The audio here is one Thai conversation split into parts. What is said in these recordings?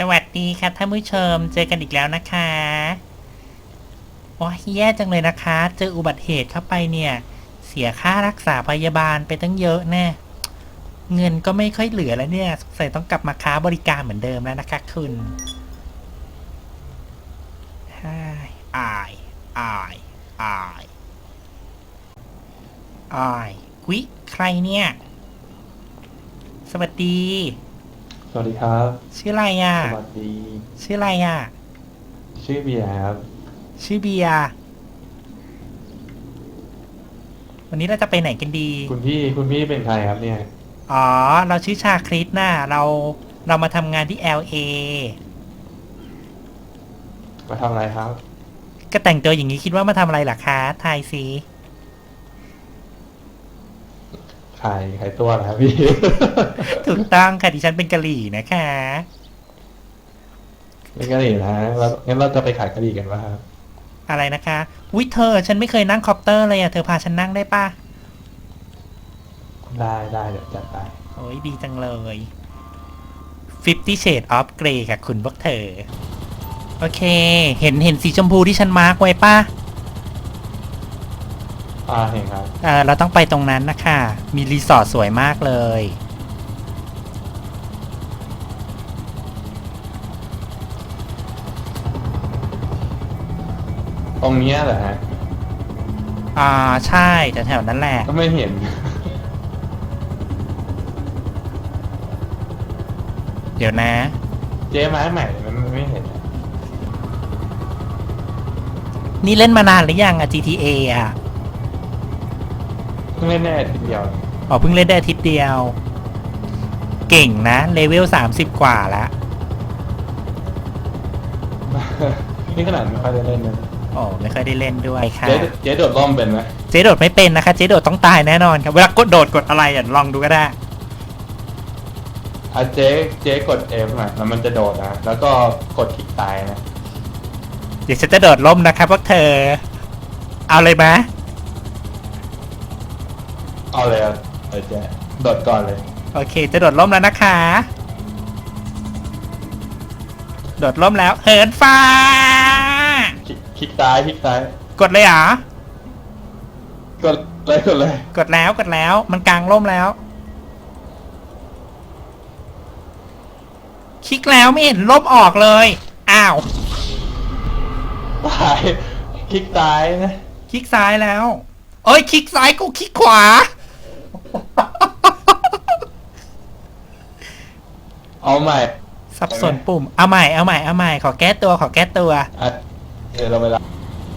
สวัสดีค่ะท่านผู้ชมเจอกันอีกแล้วนะคะโอ้ยแย่จังเลยนะคะ เจออุบัติเหตุเข้าไปเนี่ย เสียค่ารักษาพยาบาลไปตั้งเยอะแน่เงินก็ไม่ค่อยเหลือแล้วเนี่ยสงสัยต้องกลับมาค้าบริการเหมือนเดิมแล้วนะคะคุณฮ่ายอายอายอายอายวิใครเนี่ย สวัสดี วัสดีครับ ชื่ออะไรอะ สวัสดี ชื่ออะไรอะ ชื่อเบียร์ครับ ชื่อเบียร์วันนี้เราจะไปไหนกันดี คุณพี่คุณพี่เป็นใครครับเนี่ย อ๋อ เราชื่อชาคริสน่ะเราเรามาทำงานที่ LA มาทำอะไรครับ ก็แต่งตัวอย่างนี้คิดว่ามาทำอะไรล่ะคะทาย สิขายขายตัวเหรอครับพี่ ถูกต้องค่ะดิฉันเป็นกะหรี่นะคะเป็นกะหรี่นะแล้วงั้นเราจะไปขายกะหรี่กันว่าครับอะไรนะคะวิเธอ ฉันไม่เคยนั่งคอปเตอร์เลยอะเธอพาฉันนั่งได้ปะได้ได้เดี๋ยวจัดไปโอ้ยดีจังเลย Fifty Shade of Grey ค่ะ คุณพวกเธอ โอเค เห็นเห็นสีชมพูที่ฉันมาร์กไว้ปะ อ่าเห็นครับเออเราต้องไปตรงนั้นนะคะ มีรีสอร์ทสวยมากเลย ตรงเนี้ยเหรอฮะอ่าใช่แถวๆนั้นแหละ ก็ไม่เห็น เดี๋ยวนะ เจ๊ไม้ใหม่มันไม่เห็นนี่เล่นมานานหรือยังอะ GTA อะ เพิ่งเล่นได้อาทีเดียว อ๋อเพิ่งเล่นได้อาทิตย์เดียว เก่งนะ เลเวล30กว่าแล้วนี่ขนาดไม่ค่อยได้เล่นนะโอ้ไม่ค่อยได้เล่นด้วยค่ะ เจ๊เจ๊โดดร่มเป็นไหมเจ๊โดดไม่เป็นนะคะ เจ๊โดดต้องตายแน่นอนครับ เวลากดโดดกดอะไรอะลองดูก็ได้ อะเจ๊เจ๊กด F อะแล้วมันจะโดดนะ แล้วก็กดคลิกตายนะ เดี๋ยวฉันจะโดดล่มนะครับพวกเธอ เอาเลยไหม เอาเลยอะเออเจ๊โดดก่อนเลย โอเค จะโดดล่มแล้วนะคะ โดดล่มแล้ว เหินฟ้า คลิกคลิกซ้ายคลิกซ้ายกดเลยเหรอ กดเลยกดเลยกดแล้วกดแล้ว มันกลางล่มแล้ว คลิกแล้วไม่เห็นล่มออกเลย อ้าวตายคลิกซ้ายนะ คลิกซ้ายแล้ว เอ้ย คลิกซ้ายกูคลิกขวา เอาใหม่สับสนปุ่ม เอาใหม่ เอาใหม่ เอาใหม่ ขอแก้ตัว ขอแก้ตัว อะเดี๋ยวเราไปละ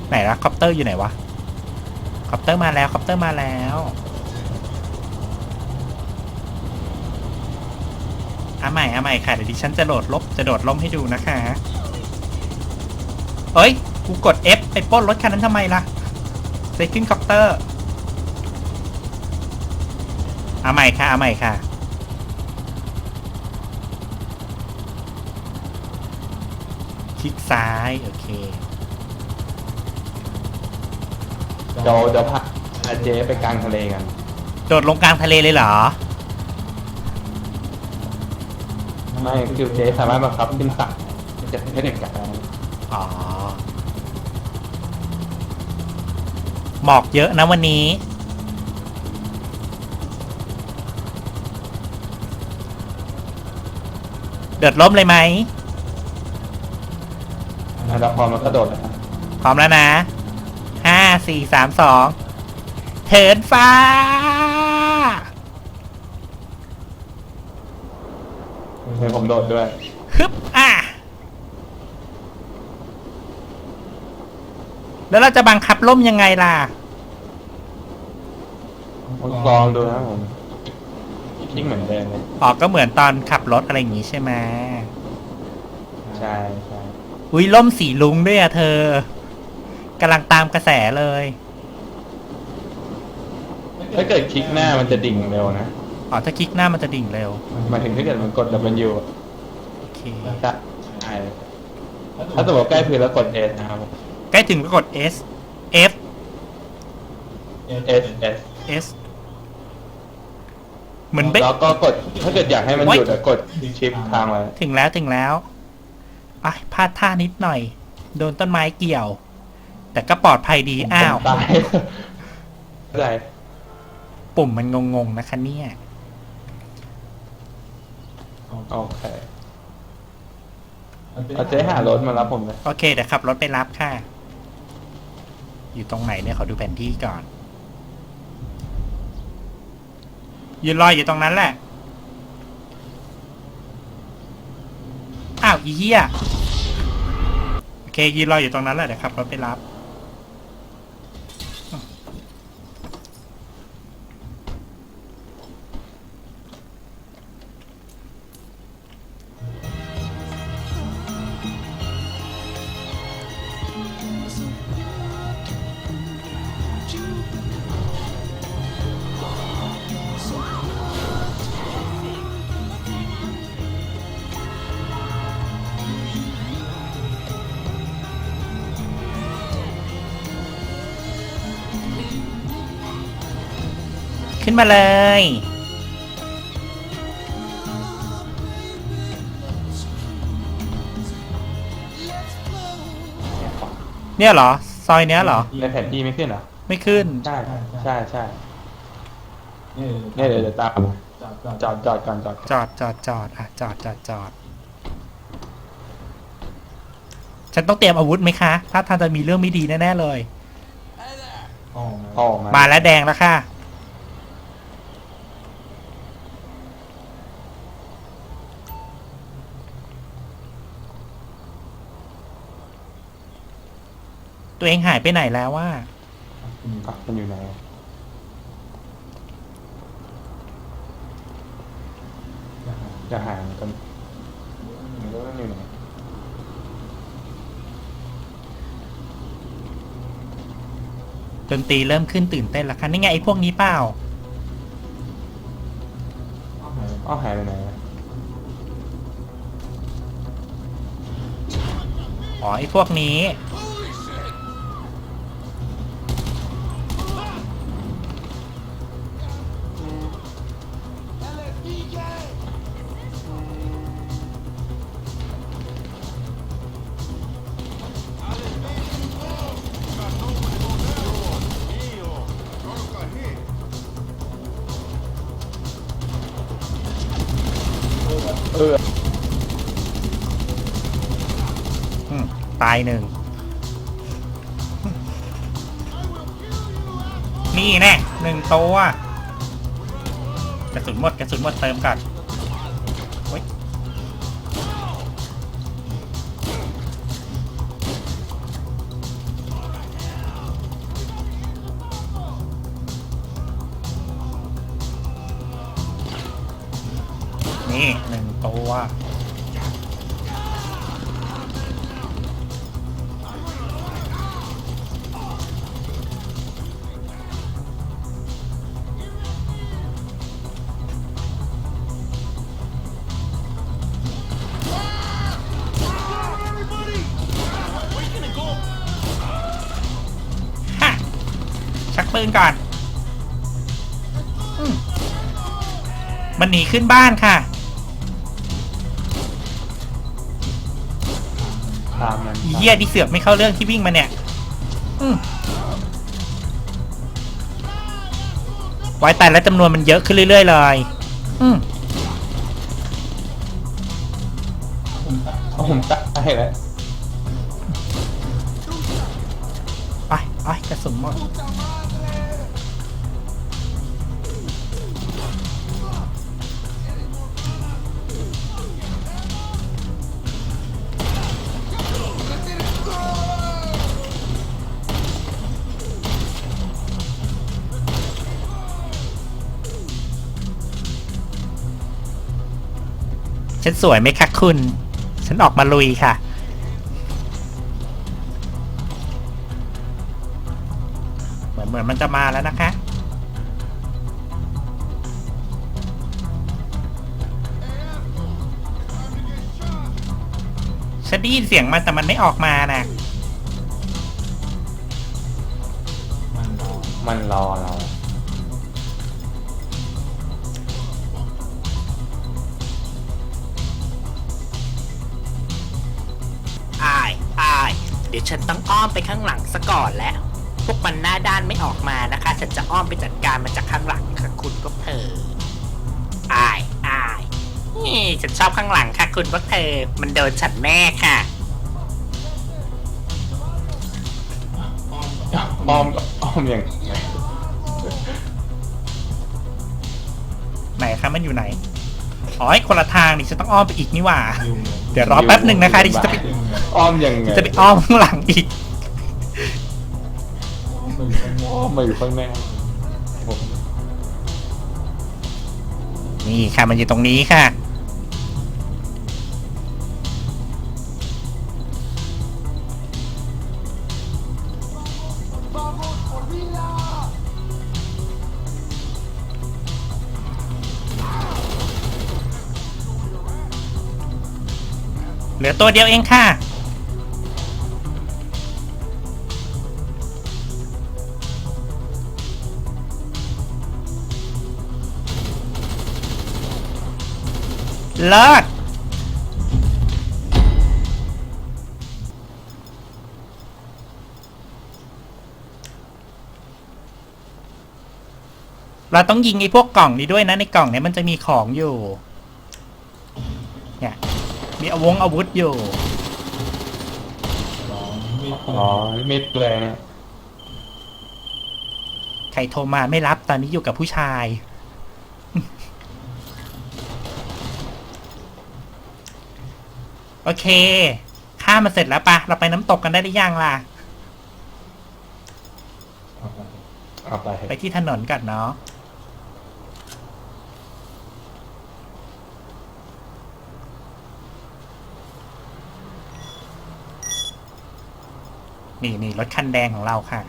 ไหนละคอปเตอร์อยู่ไหนวะ คอปเตอร์มาแล้ว คอปเตอร์มาแล้ว เอาใหม่ เอาใหม่ค่ะ เดี๋ยวดิฉันจะโดดลบ จะโดดล้มให้ดูนะคะเอ้ย กูกด F ไปปล้นรถคันนั้นทำไมล่ะเซขึ้นคอปเตอร์ เอาใหม่ค่ะ เอาใหม่ค่ะ คลิกซ้าย โอเคเดี๋ยวเดี๋ยวพาอาเจ๊ไปกลางทะเลกันโดดลงกลางทะเลเลยเหรอ ไม่คือเจ๊สามารถบังคับขึ้นฝั่งจะให้เด็กกลับได้อ๋อหมอกเยอะนะวันนี้ เดือดล้มเลยไหม อะแล้วพอมันกระโดดเลยนะพร้อมแล้วนะห้าสี่สามสองเถินฟ้า ให้ผมโดดด้วย ฮึบอะ แล้วเราจะบังคับล่มยังไงล่ะ ลองดูนะผมคลิกเหมือนเดิมเลยออกก็เหมือนตอนขับรถอะไรอย่างงี้ใช่ไหมใช่ใช่ อุ้ยล่มสีลุงด้วยอะเธอกำลังตามกระแสเลย ถ้าเกิดคลิกหน้ามันจะดิ่งเร็วนะอ๋อถ้าคลิกหน้ามันจะดิ่งเร็ว หมายถึงถ้าเกิดมันกด W โอเค จะใช่ถ้าสมมติว่าใกล้พื้นแล้วกด S นะครับ ใกล้ถึงก็กด S F S S S เหมือนเบ๊ะแล้วก็กดถ้าเกิดอยากให้มันหยุดอะกดชิปค้างไว้ถึงแล้วถึงแล้ว อะพลาดท่านิดหน่อย โดนต้นไม้เกี่ยว แต่ก็ปลอดภัยดี อ้าวผมตายอะไรปุ่มมันงงๆนะคะเนี่ยโอเคเอาเจ๊หารถมารับผมเลยโอเคเดี๋ยวขับรถไปรับค่ะ อยู่ตรงไหนเนี่ยขอดูแผนที่ก่อน ยืนรออยู่ตรงนั้นแหละ อีเหี้ย โอเคยืนรออยู่ตรงนั้นแหละเดี๋ยวขับรถไปรับ ขึ้นมาเลย เนี่ยเหรอ ซอยเนี้ยเหรอ ในแผนที่ไม่ขึ้นเหรอ ไม่ขึ้น ใช่ใช่ใช่เนี่ยเดี๋ยวเดี๋ยวตามมาจอดจอดก่อนจอดก่อนจอดจอดจอดอะจอดจอดจอด ฉันต้องเตรียมอาวุธไหมคะ ถ้าทางจะมีเรื่องไม่ดีแน่ ๆ เลยออกมามาแล้วแดงแล้วค่ะ ตัวเองหายไปไหนแล้วว่าอะมันอยู่ไหนอะจะหากันไม่รู้ว่ามันอยู่ไหนดนตรีเริ่มขึ้นตื่นเต้นแล้วค่ะนี่ไงไอ้พวกนี้เปล่า อ้าวหายไปไหนอะอ๋อไอ้พวกนี้ายหนึ่ง นี่แน่หนึ่งตัวกระสุนหมดกระสุนหมดเติมก่อนนี่หนึ่งตัว กปืนก่อนอืมมันหนีขึ้นบ้านค่ะ ตามนั้นอีเหี้ยดิเสือกไม่เข้าเรื่องที่วิ่งมาเนี่ยอืมไว้แต่และจำนวนมันเยอะขึ้นเรื่อยๆเลยอืมเอาผมตายแล้วไปไปกระสุนหมด ฉันสวยไหมคะคุณ ฉันออกมาลุยค่ะ เหมือนเหมือนมันจะมาแล้วนะคะ ฉันได้ยินเสียงมันแต่มันไม่ออกมานะมันรอเรา เดี๋ยวฉันต้องอ้อมไปข้างหลังซะก่อนแล้ว พวกมันหน้าด้านไม่ออกมานะคะ ฉันจะอ้อมไปจัดการมันจากข้างหลังค่ะคุณพวกเธออายอายนี่ฉันชอบข้างหลังค่ะ คุณพวกเธอ มันโดนฉันแม่ค่ะ อ้อมอ้อมอย่างไหนคะมันอยู่ไหน อ๋อไอ้คนละทางนี่ฉันต้องอ้อมไปอีกนี่หว่าเดี๋ยวรอแป๊บหนึ่งนะคะดิฉันจะไปอ้อมยังไงจะไปอ้อมข้างหลังอีกอ้อมมาอยู่ข้างหน้าผมนี่ค่ะมันอยู่ตรงนี้ค่ะ เหลือตัวเดียวเองค่ะ เลิศเราต้องยิงไอ้พวกกล่องนี้ด้วยนะ ในกล่องเนี้ยมันจะมีของอยู่ มีอาวงอาวุธอยู่อ๋อมิดเลยนะใครโทรมาไม่รับตอนนี้อยู่กับผู้ชาย โอเคข้ามมาเสร็จแล้วปะเราไปน้ำตกกันได้หรือยังล่ะ เอาไป ไปที่ถนนกันเนาะ นี่นี่รถคันแดงของเราค่ะ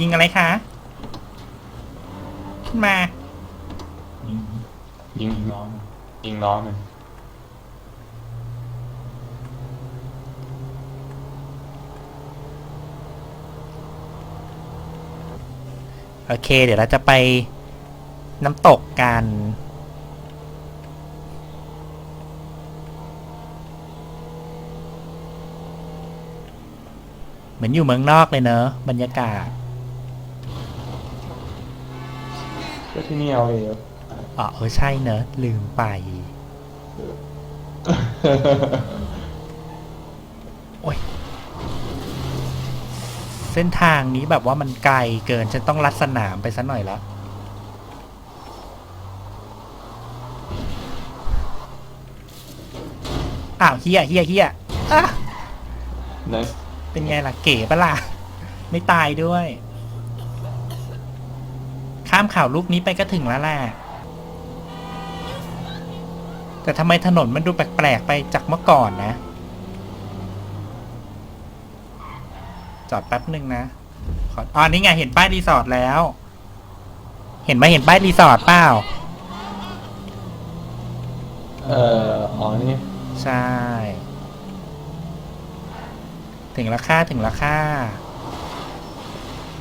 ยิงอะไรคะ ขึ้นมา ยิงน้องยิงน้องมัน โอเค เดี๋ยวเราจะไปน้ำตกกัน เหมือนอยู่เมืองนอกเลยเนอะบรรยากาศ ก็ที่นี่เอาเองอ๋อเออใช่เนอะลืมไป โอ้ย เส้นทางนี้แบบว่ามันไกลเกิน ฉันต้องลัดสนามไปสักหน่อยแล้วอ้าวเฮียเฮียเฮียอะนะเป็นไงล่ะเก๋ปะล่ะ ไม่ตายด้วย ข้ามข่าวลูกนี้ไปก็ถึงแล้วแหละแต่ทำไมถนนมันดูแปลกๆไปจากเมื่อก่อนนะ จอดแป๊บหนึ่งนะขออ๋อนี่ไงเห็นป้ายรีสอร์ทแล้ว เห็นไหมเห็นป้ายรีสอร์ทเปล่า เอ่ออ๋อนี่ใช่ ถึงราคาถึงราคา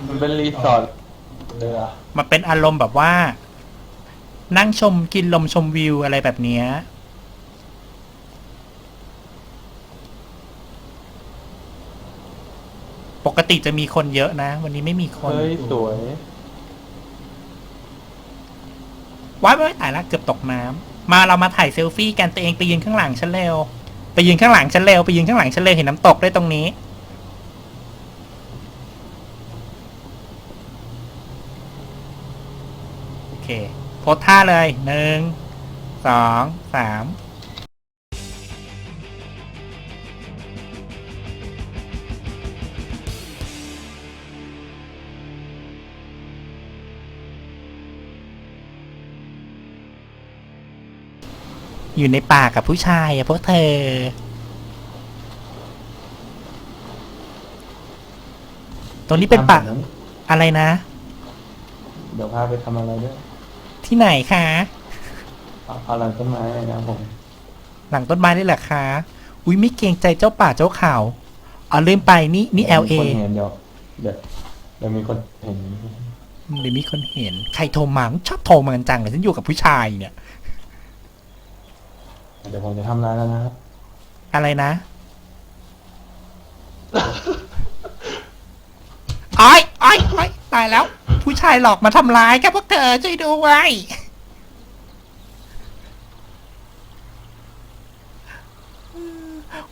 มันเป็นรีสอร์ทเรือมันเป็นอารมณ์แบบว่า นั่งชมกินลมชมวิวอะไรแบบเนี้ย ปกติจะมีคนเยอะนะ วันนี้ไม่มีคนเฮ้ยสวย ว้ายว้ายตายละเกือบตกน้ำมาเรามาถ่ายเซลฟี่กันตัวเองไปยืนข้างหลังฉันเร็วไปยืนข้างหลังฉันเร็วไปยืนข้างหลังฉันเร็วเห็นน้ำตกด้วยตรงนี้ โอเคโพสท่าเลยหนึ่งสองสาม อยู่ในป่ากับผู้ชายอะพวกเธอ ตรงนี้เป็นป่าอะไรนะ เดี๋ยวพาไปทำอะไรด้วย ที่ไหนคะเอาเอาหลังต้นไม้นะผม หลังต้นไม้ได้แหละคะอุ้ยไม่เกรงใจเจ้าป่าเจ้าเขาอ๋อลืมไปนี่นี่ LA มีคนเห็นเดี๋ยวเดี๋ยวเดี๋ยวมีคนเห็นเดี๋ยวมีคนเห็น ใครโทรมาชอบโทรมากันจังเลยฉันอยู่กับผู้ชายเนี่ย เดี๋ยวผมจะทำร้ายแล้วนะครับอะไรนะไอ้ไอ้ไอ้ยตายแล้ว ผู้ชายหลอกมาทำร้ายครับพวกเธอช่วยดูไว้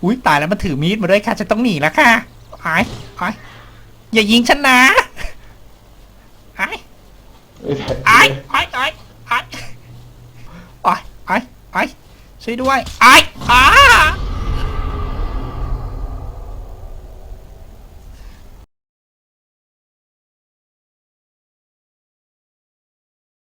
อุ้ยตายแล้วมันถือมีดมาด้วยค่ะจะต้องหนีแล้วค่ะไอ้ไอ้อย่ายิงฉันนะไอ้เอ้ยไอ้ ไอ้ไอ้ไอ้ไอ้ไอ้ไอ้ ช่วยด้วยไอ้อ้า